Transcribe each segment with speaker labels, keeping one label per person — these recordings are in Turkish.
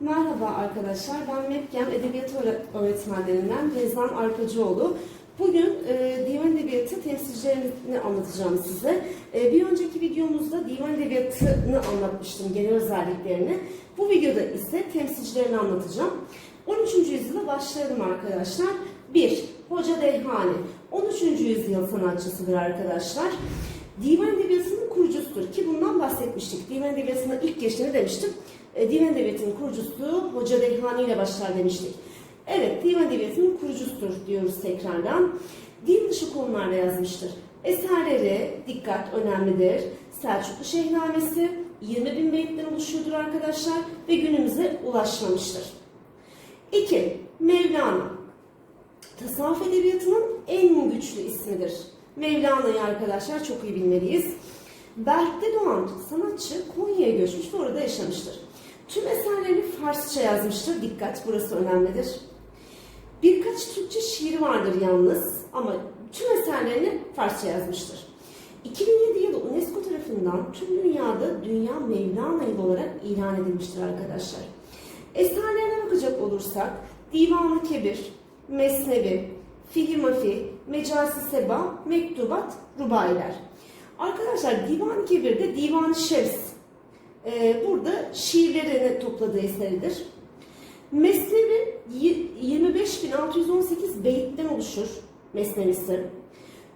Speaker 1: Merhaba arkadaşlar, ben MEPGEM Edebiyat Öğre- Öğretmenlerinden Rezan Arpacıoğlu. Bugün e, divan edebiyatı temsilcilerini anlatacağım size. E, bir önceki videomuzda divan edebiyatını anlatmıştım, genel özelliklerini. Bu videoda ise temsilcilerini anlatacağım. 13. yüzyıla başlayalım arkadaşlar. 1. Hoca Dehani. 13. yüzyıl sanatçısıdır arkadaşlar. Divan Edebiyatı'nın kurucusudur ki bundan bahsetmiştik. Divan Edebiyatı'na ilk geçtiğini demiştim. E, Divan Edebiyatı'nın kurucusu Hoca Dehani ile başlar demiştik. Evet, Divan Edebiyatı'nın kurucusudur diyoruz tekrardan. Din dışı konularda yazmıştır. Eserleri, dikkat önemlidir. Selçuklu Şehnamesi 20 bin beyitten oluşuyordur arkadaşlar ve günümüze ulaşmamıştır. 2. Mevlana. Tasavvuf edebiyatının en güçlü ismidir. Mevlana'yı arkadaşlar çok iyi bilmeliyiz. Berk'te doğan sanatçı Konya'ya göçmüş ve orada yaşamıştır. Tüm eserlerini Farsça yazmıştır. Dikkat burası önemlidir. Birkaç Türkçe şiiri vardır yalnız ama tüm eserlerini Farsça yazmıştır. 2007 yılı UNESCO tarafından tüm dünyada Dünya Mevlana Yılı olarak ilan edilmiştir arkadaşlar. Eserlerine bakacak olursak Divan-ı Kebir, Mesnevi, Fihi Mafi, Mecasi Seba, Mektubat, Rubailer. Arkadaşlar Divan-ı Kebir'de Divan-ı Şems. Ee, burada şiirlerini topladığı eseridir. Mesnevi y- 25.618 beyitten oluşur Mesnevisi.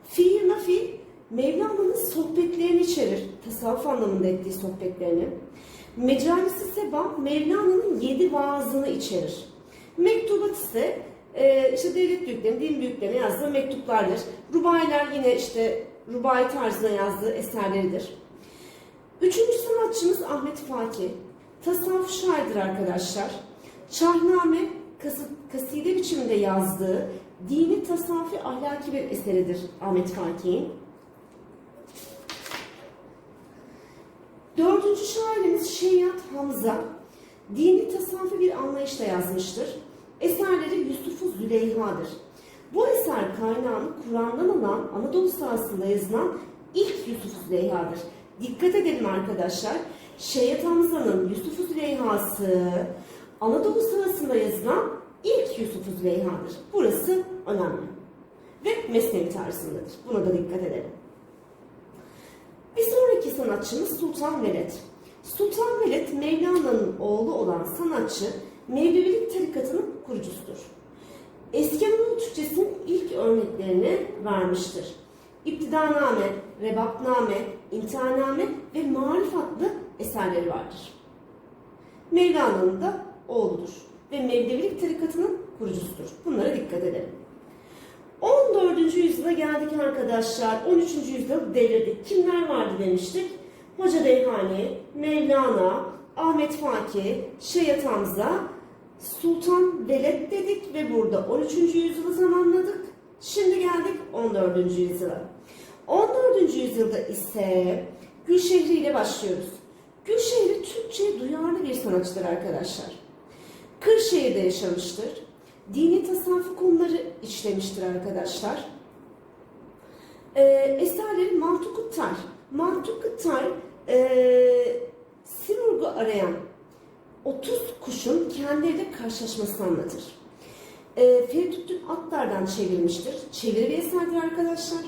Speaker 1: Fihi Mafi Mevlana'nın sohbetlerini içerir. Tasavvuf anlamında ettiği sohbetlerini. Mecalisi Seba Mevlana'nın yedi vaazını içerir. Mektubat ise e, işte devlet büyüklerinin, din büyüklerine yazdığı mektuplardır. Rubailer yine işte rubai tarzına yazdığı eserleridir. Üçüncü sanatçımız Ahmet Fakih. Tasavvuf şairdir arkadaşlar. Şahname kas- kaside biçiminde yazdığı dini tasavvufi ahlaki bir eseridir Ahmet Fakih'in. Dördüncü şairimiz Şeyyat Hamza. Dini tasavvufi bir anlayışla yazmıştır. Eserleri Yusuf-u Züleyha'dır. Bu eser kaynağını Kur'an'dan alan Anadolu sahasında yazılan ilk Yusuf-u Züleyha'dır. Dikkat edelim arkadaşlar. Şeyyat Hamza'nın Yusuf-u Züleyha'sı Anadolu sahasında yazılan ilk Yusuf-u Züleyha'dır. Burası önemli. Ve mesnevi tarzındadır. Buna da dikkat edelim. Bir sonraki sanatçımız Sultan Veled. Sultan Veled Mevlana'nın oğlu olan sanatçı Mevlevilik tarikatının kurucusudur. Eski Anadolu Türkçesinin ilk örneklerini vermiştir. İptidaname, Rebapname, İntihaname ve Marif adlı eserleri vardır. Mevlana'nın da oğludur ve Mevlevilik tarikatının kurucusudur. Bunlara dikkat edelim. 14. yüzyıla geldik arkadaşlar. 13. yüzyıl devirdik. Kimler vardı demiştik? Hoca Beyhani, Mevlana, Ahmet Fakih, Şeyh Hamza, Sultan Veled dedik ve burada 13. yüzyılı zamanladık. Şimdi geldik 14. yüzyıla. 14. yüzyılda ise Gülşehri ile başlıyoruz. Gülşehri Türkçe'ye duyarlı bir sanatçıdır arkadaşlar. Kırşehir'de yaşamıştır. Dini tasavvuf konuları işlemiştir arkadaşlar. Ee, eserleri Mantuk-ı Tar. Mantuk-ı Tar ee, Simurg'u arayan 30 kuşun kendileriyle karşılaşmasını anlatır. Ee, Feridüddin Attar'dan çevrilmiştir. Çeviri bir eserdir arkadaşlar.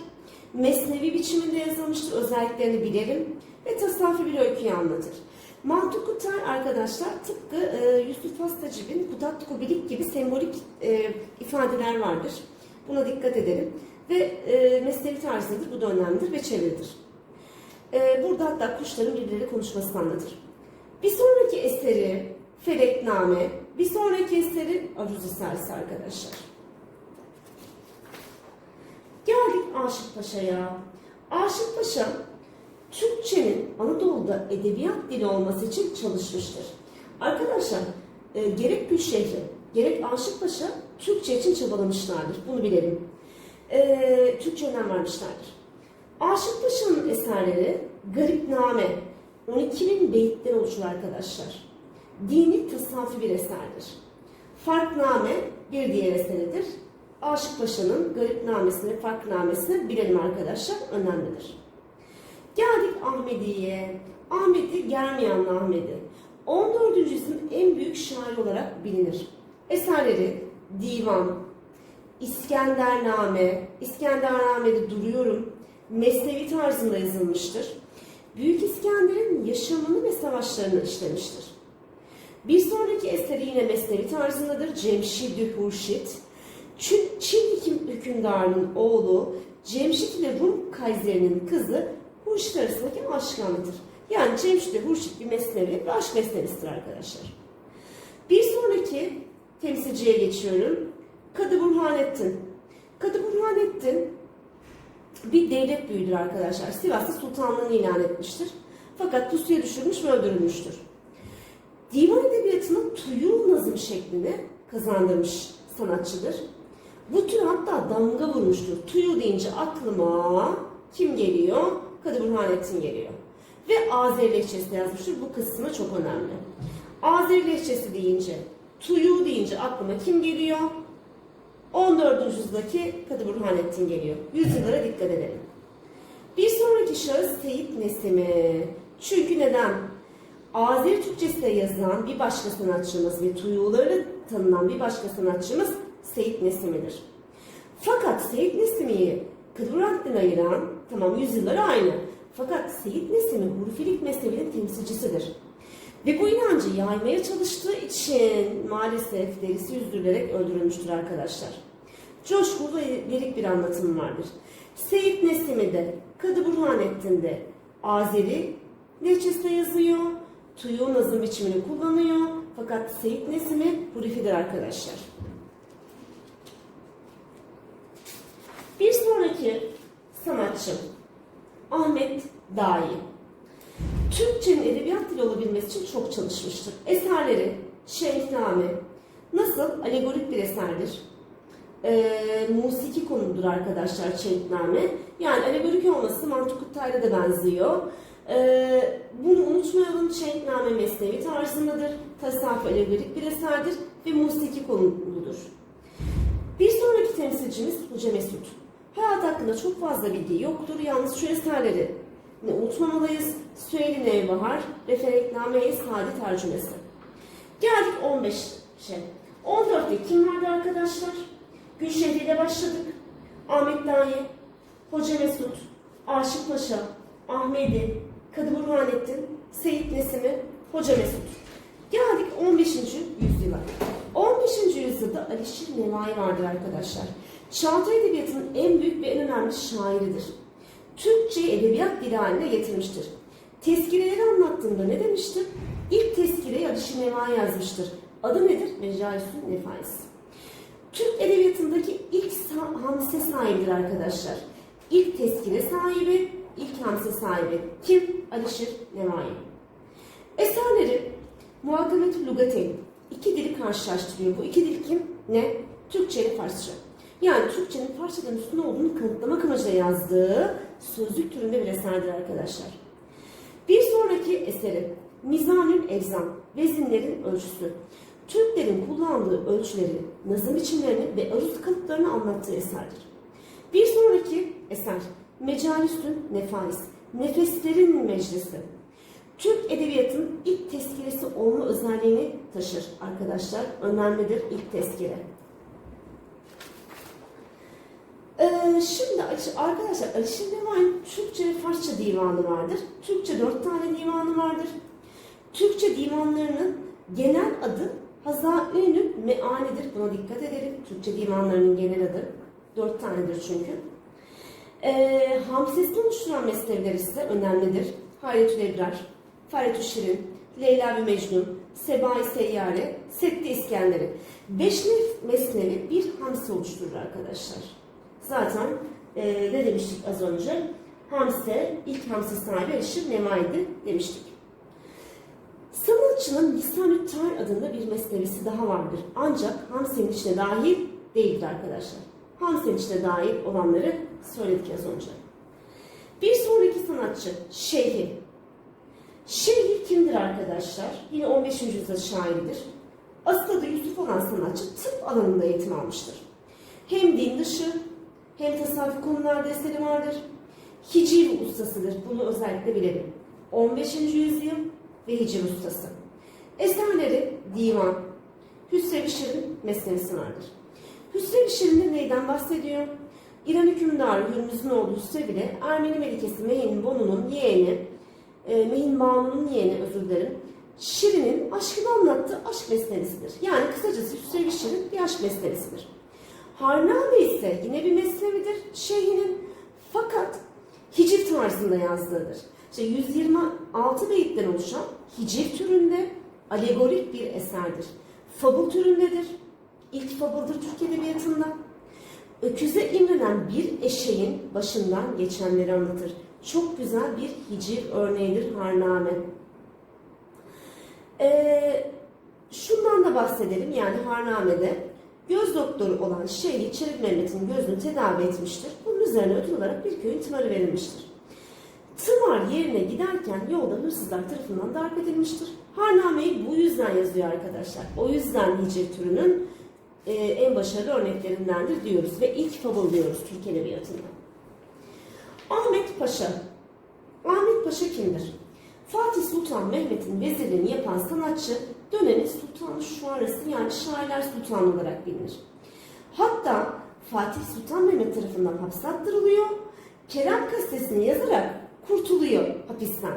Speaker 1: Mesnevi biçiminde yazılmıştır. Özelliklerini bilelim. Ve tasavvufi bir öyküyü anlatır. Mantuk Kutar arkadaşlar tıpkı e, Yusuf Hastacib'in Kutat Kubilik gibi sembolik e, ifadeler vardır. Buna dikkat edelim. Ve e, mesnevi tarzıdır. Bu da ve çeviridir. E, burada hatta kuşların birbirleriyle konuşmasını anlatır. Bir sonraki eseri Felekname, bir sonraki eseri Aruz Eserisi arkadaşlar. Geldik Aşık Paşa'ya. Aşık Paşa Türkçenin Anadolu'da edebiyat dili olması için çalışmıştır. Arkadaşlar e, gerek Gülşehri gerek Aşık Paşa Türkçe için çabalamışlardır. Bunu bilelim. E, Türkçe önem vermişlerdir. Aşık Paşa'nın eserleri Garipname 12 bin beyitten oluşur arkadaşlar. Dini tasavvufi bir eserdir. Farkname bir diğer eseridir. Aşık Paşa'nın Garipnamesini, Farknamesini bilelim arkadaşlar. Önemlidir. Geldik Ahmedi'ye. Ahmedi Germiyanlı Ahmedi. 14. yüzyılın en büyük şair olarak bilinir. Eserleri Divan, İskendername, İskendername'de duruyorum, Mesnevi tarzında yazılmıştır. Büyük İskender'in yaşamını ve savaşlarını işlemiştir. Bir sonraki eseri yine Mesnevi tarzındadır. Cemşid-i Hurşit. Çin, Çin hüküm- hükümdarının oğlu Cemşit ile Rum kaiserinin kızı Hurşit arasındaki aşkı anlatır. Yani Cemşit ile Hurşit bir mesnevi ve aşk mesnevisidir arkadaşlar. Bir sonraki temsilciye geçiyorum. Kadı Burhanettin. Kadı Burhanettin bir devlet büyüğüdür arkadaşlar. Sivas'ta sultanlığını ilan etmiştir. Fakat pusuya düşürmüş ve öldürülmüştür. Divan edebiyatının tuyul nazım şeklini kazandırmış sanatçıdır. Bu tür hatta damga vurmuştur. Tuyu deyince aklıma kim geliyor? Kadı Burhanettin geliyor. Ve Azeri lehçesi yazmıştır. Bu kısmı çok önemli. Azeri lehçesi deyince, tuyu deyince aklıma kim geliyor? 14. yüzyıldaki Kadı Burhanettin geliyor. Yüzyıllara dikkat edelim. Bir sonraki şahıs Seyit Nesimi. Çünkü neden? Azeri Türkçesi'de yazılan bir başka sanatçımız ve tuyuları tanınan bir başka sanatçımız Seyit Nesimi'dir. Fakat Seyit Nesimi'yi Kıdırant'tan ayıran, tamam yüzyılları aynı. Fakat Seyit Nesimi Hurufilik mezhebinin temsilcisidir. Ve bu inancı yaymaya çalıştığı için maalesef derisi yüzdürülerek öldürülmüştür arkadaşlar. Coşkulu lirik bir anlatım vardır. Seyit Nesimi'de, Kadı Burhanettin'de Azeri lehçesine yazıyor, tuyu nazım biçimini kullanıyor. Fakat Seyit Nesimi Hurufidir arkadaşlar. Bir sonraki sanatçı Ahmet Dahi. Türkçenin edebiyat dili olabilmesi için çok çalışmıştır. Eserleri Şerifname nasıl alegorik bir eserdir. Ee, musiki konudur arkadaşlar Şerifname. Yani alegorik olması mantık Kutay'la da benziyor. Ee, bunu unutmayalım. Şerifname mesnevi tarzındadır. Tasavvuf alegorik bir eserdir ve musiki konuludur. Bir sonraki temsilcimiz Hoca Mesut. Hayat hakkında çok fazla bilgi yoktur. Yalnız şu eserleri unutmamalıyız. Süheyli Nevbahar, Referekname-i Sadi tercümesi. Geldik 15 şey. 14'te kim vardı arkadaşlar? Gülşehri ile başladık. Ahmet Dahi, Hoca Mesut, Aşık Paşa, Ahmedi, Kadı Burhanettin, Seyit Nesimi, Hoca Mesut. Geldik 15. yüzyıla. 15. yüzyılda Alişir Nevai vardır arkadaşlar. Çağatay Edebiyatı'nın en büyük ve en önemli şairidir. Türkçeyi edebiyat dili haline getirmiştir. Tezkireleri anlattığımda ne demiştim? İlk tezkireyi Alişir Nevai yazmıştır. Adı nedir? Mecalisün Nefais. Türk edebiyatındaki ilk hamse sahibidir arkadaşlar. İlk tezkire sahibi, ilk hamse sahibi. Kim? Alişir Nevai. Eserleri Muhakamet-ü Lugateyn. İki dili karşılaştırıyor. Bu iki dil kim? Ne? Türkçe ile Farsça. Yani Türkçenin Farsçadan üstün olduğunu kanıtlamak amacıyla yazdığı sözlük türünde bir eserdir arkadaşlar. Bir sonraki eseri Mizanül Evzan, vezinlerin ölçüsü. Türklerin kullandığı ölçüleri, nazım biçimlerini ve aruz kalıplarını anlattığı eserdir. Bir sonraki eser Mecalisün Nefais, Nefeslerin Meclisi. Türk Edebiyatı'nın ilk tezkiresi olma özelliğini taşır arkadaşlar. Önemlidir ilk tezkire. Ee, şimdi arkadaşlar Alişir Nevai'nin Türkçe ve Farsça divanı vardır. Türkçe dört tane divanı vardır. Türkçe divanlarının genel adı Hazaünü Meanidir. Buna dikkat edelim. Türkçe divanlarının genel adı. Dört tanedir çünkü. Ee, Hamsesini oluşturan mesneviler ise önemlidir. Hayretül Ebrar, Fahretül Şirin, Leyla ve Mecnun, Sebai Seyyare, Setti İskender'i. Beş mesnevi bir hamse oluşturur arkadaşlar. Zaten e, ne demiştik az önce? Hamse, ilk hamse sahibi Alişir Nevai'di demiştik. Sanatçının Lisan-ı Tar adında bir mesnevisi daha vardır. Ancak Hamse'nin içine dahil değildir arkadaşlar. Hamse'nin içine dahil olanları söyledik az önce. Bir sonraki sanatçı Şeyhi. Şeyhi kimdir arkadaşlar? Yine 15. yüzyıl şairidir. Asıl adı Yusuf olan sanatçı tıp alanında eğitim almıştır. Hem din dışı hem tasavvuf konularda eseri vardır. Hiciv ustasıdır. Bunu özellikle bilelim. 15. yüzyıl ve hiciv ustası. Eserleri divan, Hüsrev-i Şirin mesnevisi vardır. Hüsrev-i Şirin'de neyden bahsediyor? İran hükümdarı Hürmüz'ün oğlu Hüsrev ile Ermeni melikesi Mehin Bonu'nun yeğeni, e, Mehin Banu'nun yeğeni özür dilerim, Şirin'in aşkını anlattığı aşk mesnevisidir. Yani kısacası Hüsrev-i Şirin bir aşk mesnevisidir. Harname ise yine bir mesnevidir şeyhinin fakat hiciv tarzında yazdığıdır. İşte 126 beyitten oluşan hiciv türünde alegorik bir eserdir. Fabul türündedir. İlk fabıldır Türk Edebiyatı'nda. Öküze imrenen bir eşeğin başından geçenleri anlatır. Çok güzel bir hiciv örneğidir Harname. Ee, şundan da bahsedelim yani Harname'de göz doktoru olan Şeyhi Çelik Mehmet'in gözünü tedavi etmiştir. Bunun üzerine ödül olarak bir köyün tımarı verilmiştir. Tımar yerine giderken yolda hırsızlar tarafından darp edilmiştir. Harname'yi bu yüzden yazıyor arkadaşlar. O yüzden hicr türünün e, en başarılı örneklerindendir diyoruz ve ilk fabul diyoruz Türk Edebiyatı'nda. Ahmet Paşa. Ahmet Paşa kimdir? Fatih Sultan Mehmet'in vezirliğini yapan sanatçı dönemin sultan şuarası yani şairler sultanı olarak bilinir. Hatta Fatih Sultan Mehmet tarafından hapse. Kerem gazetesini yazarak kurtuluyor hapisten.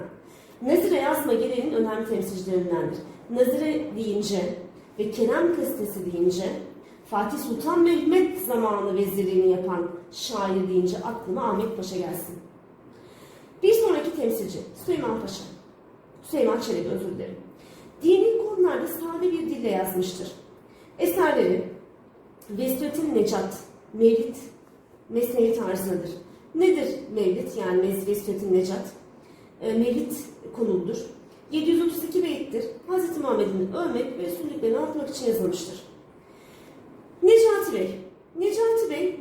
Speaker 1: Nazire yazma geleneğinin önemli temsilcilerindendir. Nazire deyince ve Kerem gazetesi deyince Fatih Sultan Mehmet zamanı vezirliğini yapan şair deyince aklıma Ahmet Paşa gelsin. Bir sonraki temsilci Süleyman Paşa. Süleyman Çelebi özür dilerim. Dini konularda sade bir dille yazmıştır. Eserleri Vesvet'in Necat, Mevlid, Mesnevi tarzındadır. Nedir Mevlid yani Vesvet'in Necat? E, Mevlid konuludur. 732 beyittir. Hz. Muhammed'in övmek ve sünnetlerini anlatmak için yazılmıştır. Necati Bey. Necati Bey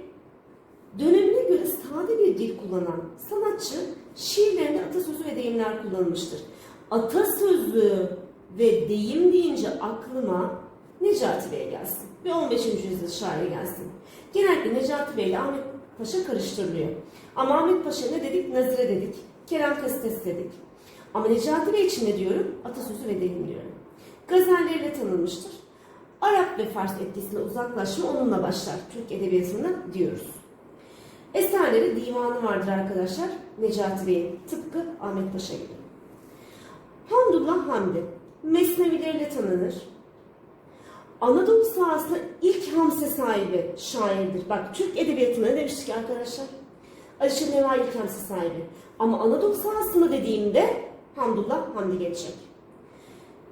Speaker 1: dönemine göre sade bir dil kullanan sanatçı şiirlerinde atasözü ve deyimler kullanılmıştır. Atasözü ve deyim deyince aklıma Necati Bey gelsin ve 15. yüzyıl şairi gelsin. Genellikle Necati Bey ile Ahmet Paşa karıştırılıyor. Ama Ahmet Paşa ne dedik? Nazire dedik. Kerem Kastes dedik. Ama Necati Bey için ne diyorum? Atasözü ve deyim diyorum. Gazelleriyle tanınmıştır. Arap ve Fars etkisine uzaklaşma onunla başlar. Türk Edebiyatı'nda diyoruz. Eserleri divanı vardır arkadaşlar. Necati Bey'in tıpkı Ahmet Paşa gibi. Hamdullah Hamdi mesnevileriyle tanınır. Anadolu sahasında ilk hamse sahibi şairdir. Bak Türk Edebiyatı'na ne demiştik arkadaşlar? Alişir Neva ilk hamse sahibi. Ama Anadolu sahasında dediğimde Hamdullah Hamdi geçecek.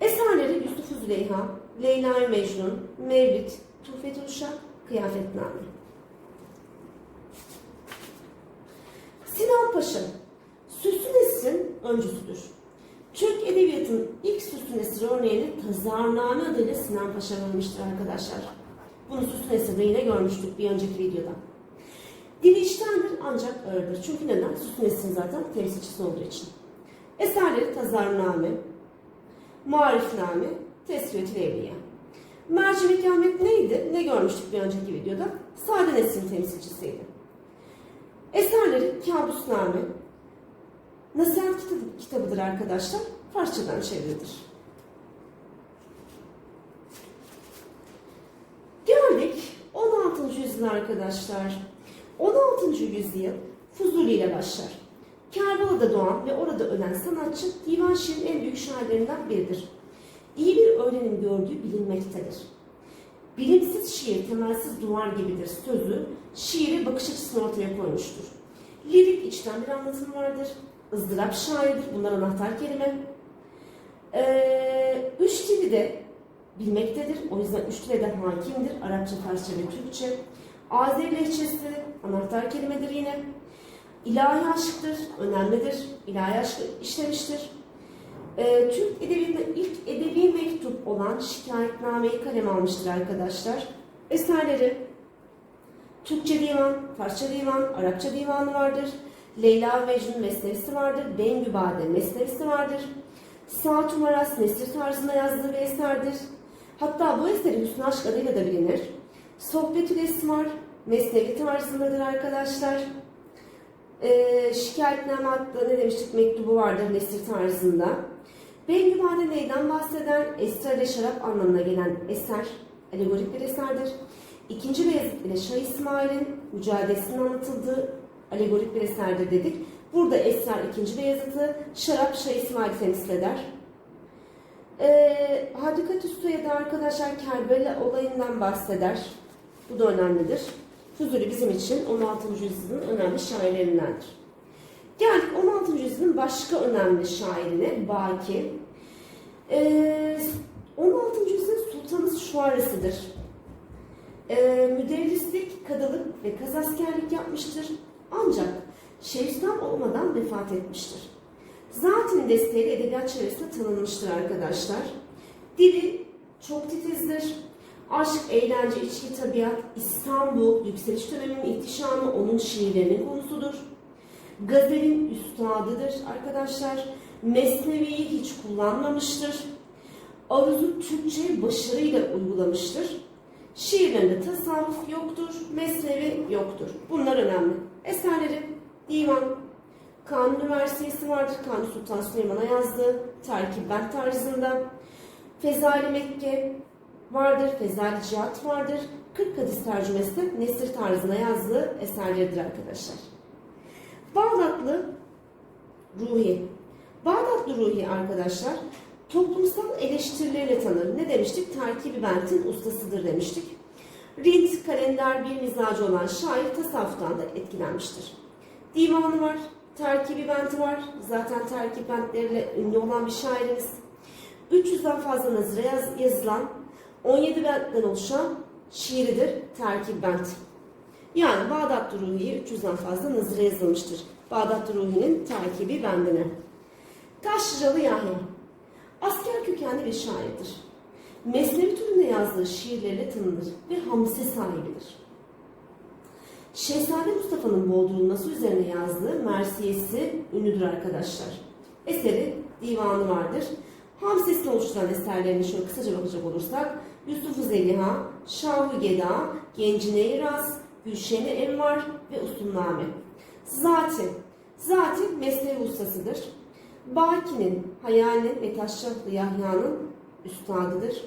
Speaker 1: Eserleri Yusuf Züleyha, Leyla Mecnun, Mevlid, Tuhfetül Uşak, Kıyafetname. Sinan Paşa, Süslü Nesrin öncüsüdür. Edebiyatı'nın ilk süslü nesir örneğini Tazarname adıyla Sinan Paşa vermiştir arkadaşlar. Bunu süslü nesirde yine görmüştük bir önceki videoda. Dili içtendir ancak ağırdır. Çünkü neden? Süslü nesirin zaten temsilcisi olduğu için. Eserleri Tazarname, Marifname, Tesviyet-i Evliya. Mercimek Ahmet neydi? Ne görmüştük bir önceki videoda? Sade Nesrin temsilcisiydi. Eserleri Kabusname, Nasihat kitabı, kitabıdır arkadaşlar. Farsçadan çevrilir. Geldik 16. yüzyıl arkadaşlar. 16. yüzyıl Fuzuli ile başlar. Kerbala'da doğan ve orada ölen sanatçı divan şiirin en büyük şairlerinden biridir. İyi bir öğrenim gördüğü bilinmektedir. Bilimsiz şiir temelsiz duvar gibidir sözü şiiri bakış açısını ortaya koymuştur. Lirik içten bir anlatım vardır. ızdırap şairdir. Bunlar anahtar kelime. Ee, üç dili de bilmektedir. O yüzden üç dile de hakimdir. Arapça, Farsça ve Türkçe. Azeri lehçesi anahtar kelimedir yine. İlahi aşktır, önemlidir. İlahi aşkı işlemiştir. Ee, Türk Edebiyatı'nda ilk edebi mektup olan şikayetnameyi kaleme almıştır arkadaşlar. Eserleri Türkçe divan, Farsça divan, Arapça divanı vardır. Leyla Mecnun mesnevisi vardır. Bengübade mesnevisi vardır. Saat Umaras Nesir tarzında yazdığı bir eserdir. Hatta bu eseri Hüsnü Aşk adıyla da bilinir. Sohbetül Esmar mesnevi tarzındadır arkadaşlar. Ee, şikayetname adlı ne demiştik mektubu vardır Nesir tarzında. Bengübade neyden bahseden? Esra ile şarap anlamına gelen eser. alegorik bir eserdir. İkinci Beyazıt ile Şah İsmail'in mücadelesinin anlatıldığı alegorik bir eserdir dedik. Burada Esrar ikinci Beyazıt'ı, şarap Şah İsmail'i temsil eder. Ee, Hadikat Usta'ya da arkadaşlar Kerbela olayından bahseder. Bu da önemlidir. Fuzuli bizim için 16. yüzyılın önemli şairlerindendir. Geldik 16. yüzyılın başka önemli şairine Baki. Ee, 16. yüzyılın sultanı Şuaresi'dir. Ee, müderrislik, kadılık ve kazaskerlik yapmıştır. Ancak Şeyhülislam olmadan vefat etmiştir. Zaten desteğiyle edebiyat çevresinde tanınmıştır arkadaşlar. Dili çok titizdir. Aşk, eğlence, içki, tabiat, İstanbul, yükseliş döneminin ihtişamı onun şiirlerinin konusudur. Gazel'in üstadıdır arkadaşlar. Mesnevi'yi hiç kullanmamıştır. Aruz'u Türkçe'ye başarıyla uygulamıştır. Şiirlerinde tasavvuf yoktur, mesnevi yoktur. Bunlar önemli. Eserleri divan, Kanuni versiyesi vardır. Kanuni Sultan Süleyman'a yazdığı terkip bent tarzında. Fezali Mekke vardır. Fezali Cihat vardır. 40 hadis tercümesi Nesir tarzına yazdığı eserleridir arkadaşlar. Bağdatlı Ruhi. Bağdatlı Ruhi arkadaşlar toplumsal eleştirileriyle tanır. Ne demiştik? Terkibi bentin ustasıdır demiştik. Rint, kalender bir mizacı olan şair tasavvuftan da etkilenmiştir. Divanı var, terkibi benti var. Zaten terkip bentleriyle ünlü olan bir şairimiz. 300'den fazla nazire yaz, yazılan 17 bentten oluşan şiiridir terkip bent. Yani Bağdat Ruhi'ye 300'den fazla nazire yazılmıştır. Bağdat Ruhi'nin terkibi bendine. Taşlıcalı Yahya. Asker kökenli bir şairdir. Mesnevi türünde yazdığı şiirleriyle tanınır ve hamse sahibidir. Şehzade Mustafa'nın boğdurulması üzerine yazdığı Mersiyesi ünlüdür arkadaşlar. Eseri divanı vardır. Hamsesini oluşturan eserlerine şöyle kısaca bakacak olursak Yusuf-u Zeliha, Şah-ı Geda, Genci Neyraz, Gülşen-i Envar ve Usunname. Zaten, zaten mesnevi ustasıdır. Baki'nin, Hayal'in ve Taşraflı Yahya'nın üstadıdır.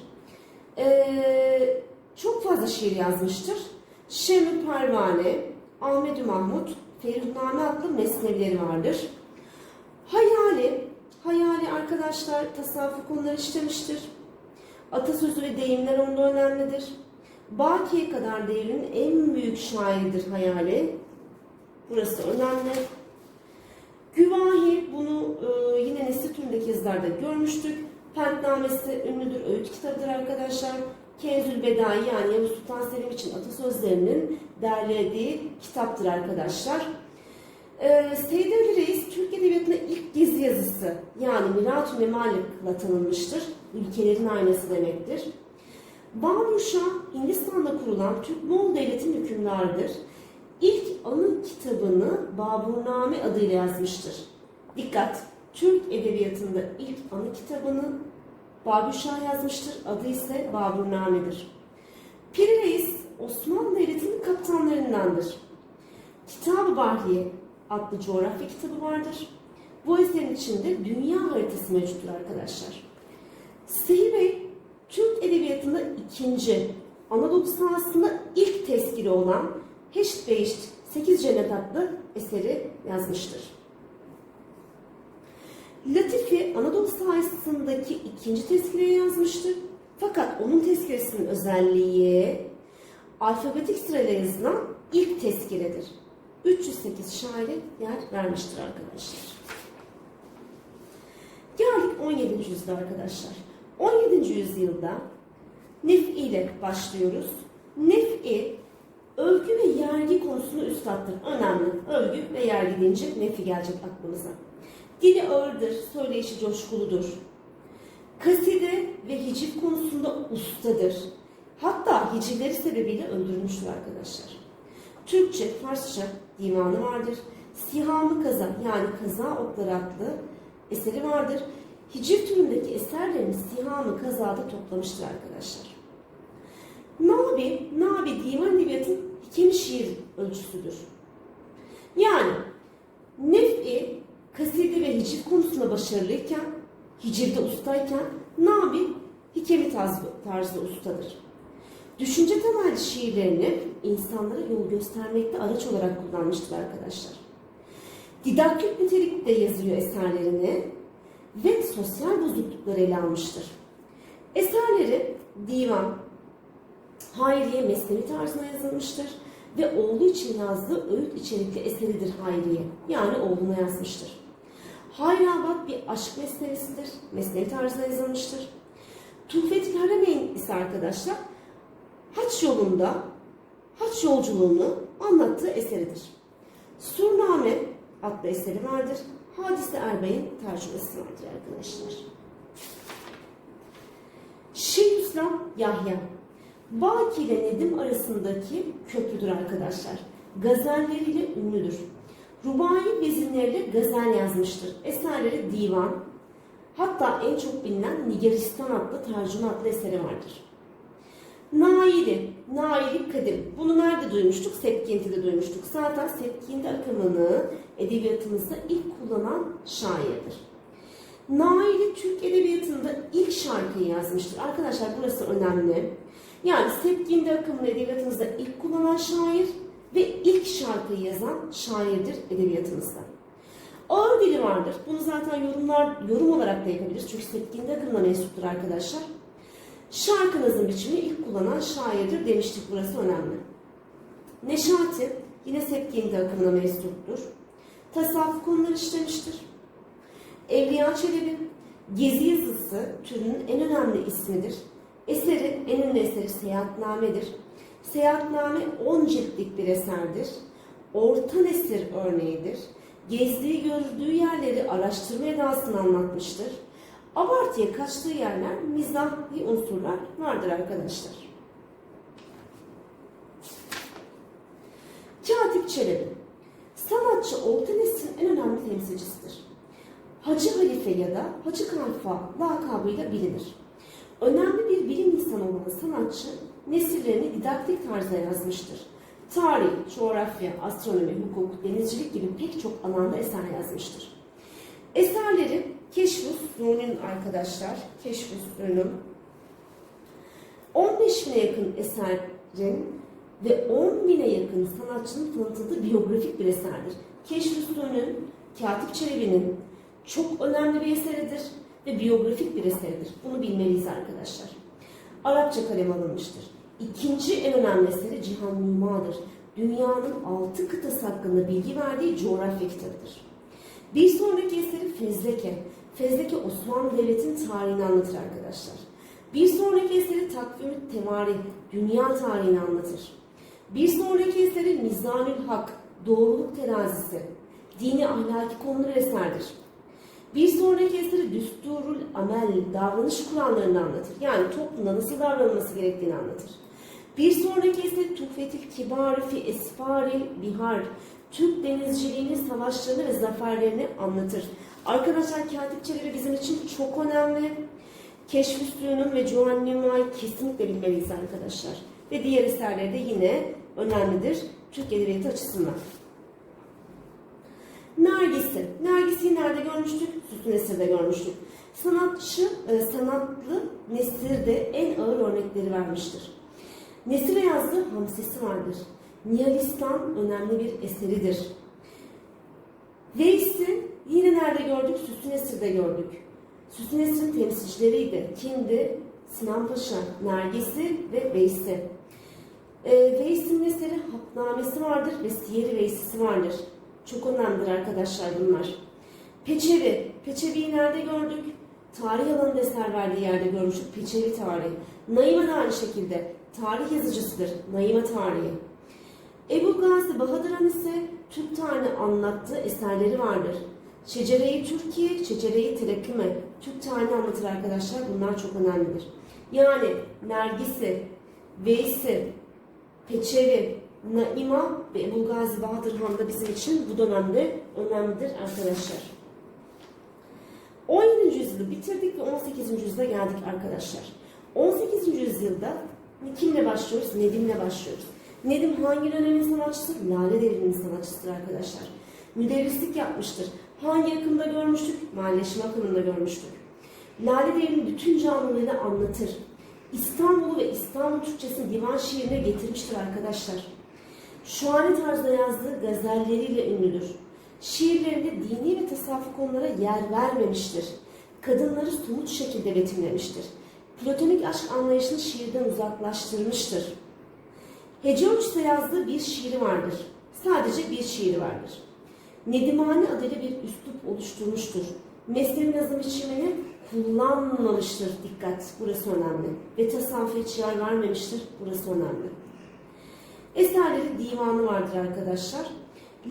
Speaker 1: Ee, çok fazla şiir yazmıştır. Şemü Pervane, Ahmet Mahmut, Ferihname adlı mesnevileri vardır. Hayali, hayali arkadaşlar tasavvuf konuları işlemiştir. Atasözü ve deyimler onda önemlidir. Baki'ye kadar devrin en büyük şairidir hayali. Burası önemli. Güvahi bunu e, yine Nesir türündeki yazılarda görmüştük. Pentnamesi ünlüdür, öğüt kitabıdır arkadaşlar. Kenzül Bedai yani Yavuz Sultan Selim için atasözlerinin derlediği kitaptır arkadaşlar. Ee, Seyyid Ali Reis Türk Edebiyatı'nda ilk gezi yazısı yani Mirat-ı Memal'la tanınmıştır. Ülkelerin aynası demektir. Babur Şah Hindistan'da kurulan Türk-Moğol devletin hükümdarıdır. İlk anı kitabını Baburname adıyla yazmıştır. Dikkat! Türk Edebiyatı'nda ilk anı kitabını Babür Şah yazmıştır. Adı ise Baburname'dir. Piri Reis Osmanlı Devleti'nin kaptanlarındandır. Kitab-ı Bahriye adlı coğrafya kitabı vardır. Bu eserin içinde dünya haritası mevcuttur arkadaşlar. Sehi Bey, Türk Edebiyatı'nda ikinci, Anadolu sahasında ilk tezkiri olan Heşt Beşt 8 Cennet adlı eseri yazmıştır. Latifi Anadolu sahasındaki ikinci tezkireye yazmıştır. Fakat onun tezkiresinin özelliği alfabetik sırayla yazılan ilk tezkiredir. 308 şaire yer vermiştir arkadaşlar. Geldik 17. yüzyılda arkadaşlar. 17. yüzyılda Nef'i ile başlıyoruz. Nef'i övgü ve yergi konusunda üstattır. Önemli. Övgü ve yergi deyince Nef'i gelecek aklımıza. Dili ağırdır, söyleyişi coşkuludur. Kaside ve hiciv konusunda ustadır. Hatta hicivleri sebebiyle öldürülmüştür arkadaşlar. Türkçe, Farsça divanı vardır. Sihamı Kaza yani Kaza Okları adlı eseri vardır. Hiciv türündeki eserlerini Sihamı Kaza'da toplamıştır arkadaşlar. Nabi, Nabi divan edebiyatın hikemi şiir ölçüsüdür. Yani Nef'i, kaside ve hiciv konusunda başarılıyken, hicivde ustayken Nabi hikemi tarzı ustadır. Düşünce temelli şiirlerini insanlara yol göstermekte araç olarak kullanmıştır arkadaşlar. Didaktik nitelikte yazıyor eserlerini ve sosyal bozuklukları ele almıştır. Eserleri divan, Hayriye Mesnevi tarzına yazılmıştır ve oğlu için yazdığı öğüt içerikli eseridir Hayriye. Yani oğluna yazmıştır. Hayrabat bir aşk mesnevisidir. Mesnevi tarzına yazılmıştır. Tuhfet Harameyn ise arkadaşlar haç yolunda haç yolculuğunu anlattığı eseridir. Surname adlı eseri vardır. Hadise Erbay'ın tercümesi vardır arkadaşlar. Şeyhülislam Yahya Baki ile Nedim arasındaki köprüdür arkadaşlar. Gazelleriyle ünlüdür. Rubai vezinleriyle gazel yazmıştır. Eserleri divan, hatta en çok bilinen Nigeristan adlı tercüme adlı eseri vardır. Naili, Naili Kadim. Bunu nerede duymuştuk? Sepkinti'de duymuştuk. Zaten Sepkinti akımını edebiyatımızda ilk kullanan şairdir. Naili Türk Edebiyatı'nda ilk şarkıyı yazmıştır. Arkadaşlar burası önemli. Yani Sepkinti akımını edebiyatımızda ilk kullanan şair ve ilk şarkıyı yazan şairdir edebiyatımızda. Ağır dili vardır. Bunu zaten yorumlar yorum olarak da yapabiliriz. Çünkü Sepkinti akımına mensuptur arkadaşlar. Şarkınızın biçimini ilk kullanan şairdir demiştik. Burası önemli. Neşati yine Sepkinti akımına mensuptur. Tasavvuf konuları işlemiştir. Evliya Çelebi Gezi yazısı türünün en önemli ismidir. Eseri, en ünlü eseri Seyahatname'dir. Seyahatname 10 ciltlik bir eserdir. Orta nesir örneğidir. Gezdiği gördüğü yerleri araştırma edasını anlatmıştır. Abartıya kaçtığı yerler mizahi unsurlar vardır arkadaşlar. Katip Çelebi Sanatçı Orta Nesrin en önemli temsilcisidir. Hacı Halife ya da Hacı Kalfa lakabıyla bilinir. Önemli bir bilim insanı olan sanatçı nesirlerini didaktik tarzda yazmıştır. Tarih, coğrafya, astronomi, hukuk, denizcilik gibi pek çok alanda eser yazmıştır. Eserleri Keşfus Nun'un arkadaşlar, Keşfus Nun'un 15 bine yakın eserin ve 10 bine yakın sanatçının tanıtıldığı biyografik bir eserdir. Keşfus Nun'un, Katip Çelebi'nin çok önemli bir eseridir ve biyografik bir eseridir. Bunu bilmeliyiz arkadaşlar. Arapça kalem alınmıştır. İkinci en önemli eseri Cihan Numa'dır. Dünyanın altı kıtası hakkında bilgi verdiği coğrafya kitabıdır. Bir sonraki eseri Fezleke. Fezleke Osmanlı Devleti'nin tarihini anlatır arkadaşlar. Bir sonraki eseri Takvim-i Tevari, dünya tarihini anlatır. Bir sonraki eseri Mizanül Hak, doğruluk terazisi, dini ahlaki konuları eserdir. Bir sonraki eseri Düsturul Amel, davranış kurallarını anlatır. Yani toplumda nasıl davranılması gerektiğini anlatır. Bir sonraki eseri Tuhfetil Kibar fi Esfaril Bihar, Türk denizciliğinin savaşlarını ve zaferlerini anlatır. Arkadaşlar Katip Çelebi bizim için çok önemli. Keşfüslüğünün ve Joan Newmay'ı kesinlikle bilmeliyiz arkadaşlar. Ve diğer eserleri de yine önemlidir Türk Edebiyatı açısından. Nergis'i. Nergis'i nerede görmüştük? Süslü Nesir'de görmüştük. Sanatçı, e, sanatlı Nesir'de en ağır örnekleri vermiştir. Nesir'e yazdığı Hamsesi vardır. Nihalistan önemli bir eseridir. Veys'i yine nerede gördük? Süslü Nesir'de gördük. Süslü Nesir'in temsilcileriydi. Kimdi? Sinan Paşa, Nergis'i ve Veys'i. E, Veys'in eseri Hapnamesi vardır ve Siyeri Veys'isi vardır. Çok önemlidir arkadaşlar bunlar. Peçevi. Peçevi'yi nerede gördük? Tarih alanında eser verdiği yerde görmüştük. Peçevi tarihi. Naime aynı şekilde. Tarih yazıcısıdır. Naime tarihi. Ebu Gazi Bahadır Han ise Türk tarihini anlattığı eserleri vardır. Şecere-i Türkiye, Şecere-i Terekküme. Türk tarihini anlatır arkadaşlar. Bunlar çok önemlidir. Yani Nergis'i, Veys'i, Peçevi, Naima ve Ebu Gazi Bahadır Han da bizim için bu dönemde önemlidir arkadaşlar. 17. yüzyılı bitirdik ve 18. yüzyıla geldik arkadaşlar. 18. yüzyılda kimle başlıyoruz? Nedim'le başlıyoruz. Nedim hangi dönemin sanatçısı? Lale Devri'nin sanatçısıdır arkadaşlar. Müderrislik yapmıştır. Hangi akımda görmüştük? Mahalleşme akımında görmüştük. Lale Devri'nin bütün canlılığını anlatır. İstanbul'u ve İstanbul Türkçesini divan şiirine getirmiştir arkadaşlar. Şuani tarzda yazdığı gazelleriyle ünlüdür. Şiirlerinde dini ve tasavvuf konulara yer vermemiştir. Kadınları somut şekilde betimlemiştir. Platonik aşk anlayışını şiirden uzaklaştırmıştır. Hece ölçüsü yazdığı bir şiiri vardır. Sadece bir şiiri vardır. Nedimane adıyla bir üslup oluşturmuştur. Mesnevi yazım biçimini kullanmamıştır. Dikkat, burası önemli. Ve tasavvufa hiç yer vermemiştir. Burası önemli. Eserleri divanı vardır arkadaşlar.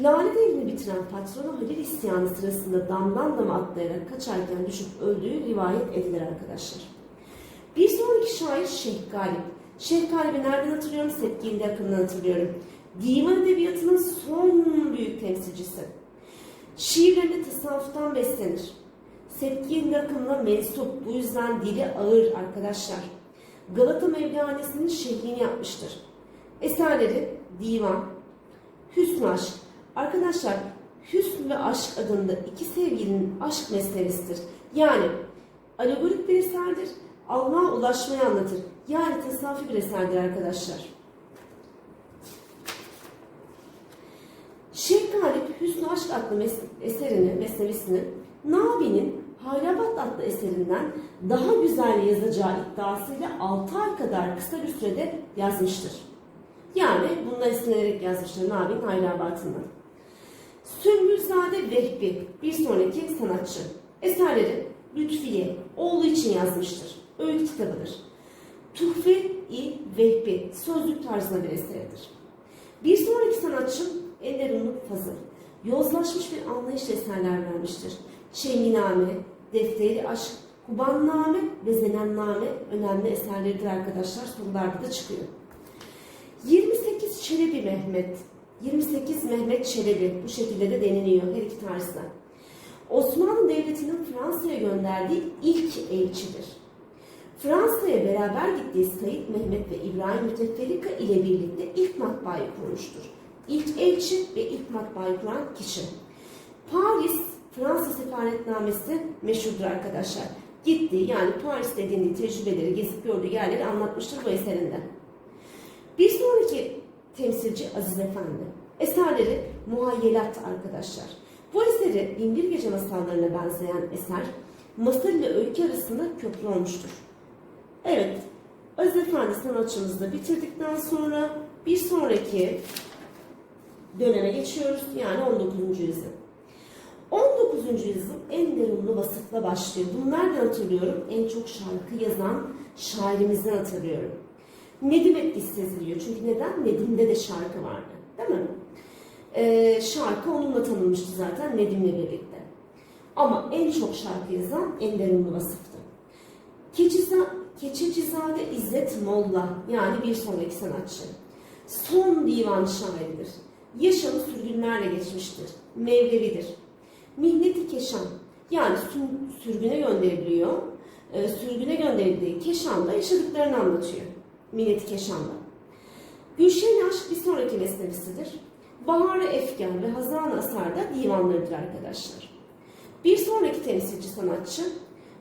Speaker 1: Lale devrini bitiren patronu Halil isyanı sırasında damdan dama atlayarak kaçarken düşüp öldüğü rivayet edilir arkadaşlar. Bir sonraki şair Şeyh Galip. Şeyh Galip'i nereden hatırlıyorum? Sepki'nin akımdan hatırlıyorum. Divan edebiyatının son büyük temsilcisi. Şiirlerinde tasavvuftan beslenir. Sepki'nin akımına mensup. Bu yüzden dili ağır arkadaşlar. Galata Mevlanesi'nin şehrini yapmıştır. Eserleri divan, hüsn aşk. Arkadaşlar hüsn ve aşk adında iki sevgilinin aşk meselesidir. Yani alegorik bir eserdir. Allah'a ulaşmayı anlatır. Yani tasavvufi bir eserdir arkadaşlar. Şeyh Galip Hüsnü Aşk adlı mes- eserini, mesnevisini Nabi'nin Hayrabat adlı eserinden daha güzel yazacağı iddiasıyla 6 ay kadar kısa bir sürede yazmıştır. Yani bundan esinlenerek yazmıştır Nabi'nin Hayrabat'ından. Sümbülzade Vehbi bir sonraki sanatçı. Eserleri Lütfiye, oğlu için yazmıştır. Öykü kitabıdır. Tuhfe-i Vehbi sözlük tarzında bir eseridir. Bir sonraki sanatçı Ender Ünlü Fazıl. Yozlaşmış bir anlayışla eserler vermiştir. Şeminame, Defteri Aşk, Kubanname ve Zenenname önemli eserleridir arkadaşlar. Sorularda da çıkıyor. 28 Çelebi Mehmet. 28 Mehmet Çelebi. Bu şekilde de deniliyor her iki tarzda. Osmanlı Devleti'nin Fransa'ya gönderdiği ilk elçidir. Fransa'ya beraber gittiği Said Mehmet ve İbrahim Müteferrika ile birlikte ilk matbaayı kurmuştur. İlk elçi ve ilk matbaayı kuran kişi. Paris, Fransa sefaretnamesi meşhurdur arkadaşlar. Gitti yani Paris dediğinde tecrübeleri, gezip gördüğü yerleri anlatmıştır bu eserinde. Bir sonraki temsilci Aziz Efendi. Eserleri muhayyelat arkadaşlar. Bu eseri Binbir Gece masallarına benzeyen eser masal ile öykü arasında köprü olmuştur. Evet, Aziz Efendi sanatçımızı da bitirdikten sonra bir sonraki döneme geçiyoruz. Yani 19. yüzyıl. 19. yüzyıl en derinli vasıfla başlıyor. Bunu nereden hatırlıyorum? En çok şarkı yazan şairimizden hatırlıyorum. Nedim etkisi seziliyor. Çünkü neden? Nedim'de de şarkı vardı. Değil mi? Ee, şarkı onunla tanınmıştı zaten Nedim'le birlikte. Ama en çok şarkı yazan Ender Ünlü Vasıf'tı. Keçiza, Keçecizade İzzet Molla yani bir sonraki sanatçı. Son divan şairidir. Yaşamı sürgünlerle geçmiştir. Mevlevidir. Mihneti Keşan yani sü- sürgüne gönderiliyor. Ee, sürgüne gönderildiği Keşan'da yaşadıklarını anlatıyor. Minneti Keşan'da. Gülşen Aşk bir sonraki mesnevisidir. Bahar-ı Efkan ve Hazan-ı Asar'da divanlarıdır arkadaşlar. Bir sonraki temsilci sanatçı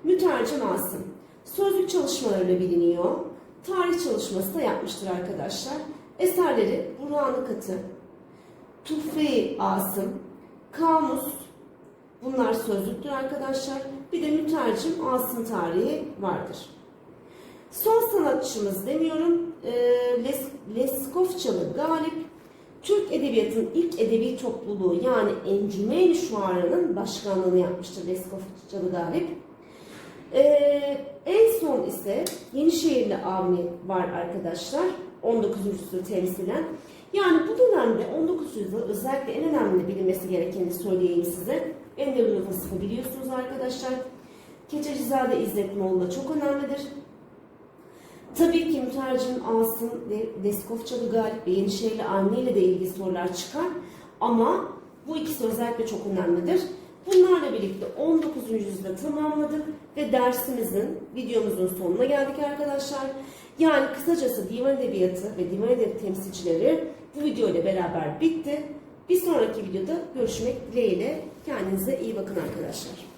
Speaker 1: Mütercim Asım. Sözlük çalışmalarıyla biliniyor. Tarih çalışması da yapmıştır arkadaşlar. Eserleri Burhanı Katı, Tuhfe-i Asım, Kamus, bunlar sözlüktür arkadaşlar. Bir de mütercim Asım tarihi vardır. Son sanatçımız demiyorum, e, Les, Leskovçalı Galip, Türk Edebiyatı'nın ilk edebi topluluğu yani Encümen-i Şuara'nın başkanlığını yapmıştır Leskovçalı Galip. E, en son ise Yenişehirli Avni var arkadaşlar, 19. yüzyıl temsilen. Yani bu dönemde 19. yüzyılda özellikle en önemli bilinmesi gerekeni söyleyeyim size. Ender Ünlü Vasıfı biliyorsunuz arkadaşlar. Keçecizade İzzet Molla çok önemlidir. Tabii ki mütercim Asım ve Deskovçalı Galip ve Yenişehirli Avni ile de ilgili sorular çıkar. Ama bu ikisi özellikle çok önemlidir. Bunlarla birlikte 19. yüzyılda tamamladık ve dersimizin, videomuzun sonuna geldik arkadaşlar. Yani kısacası divan edebiyatı ve divan edebiyatı temsilcileri bu video ile beraber bitti. Bir sonraki videoda görüşmek dileğiyle. Kendinize iyi bakın arkadaşlar.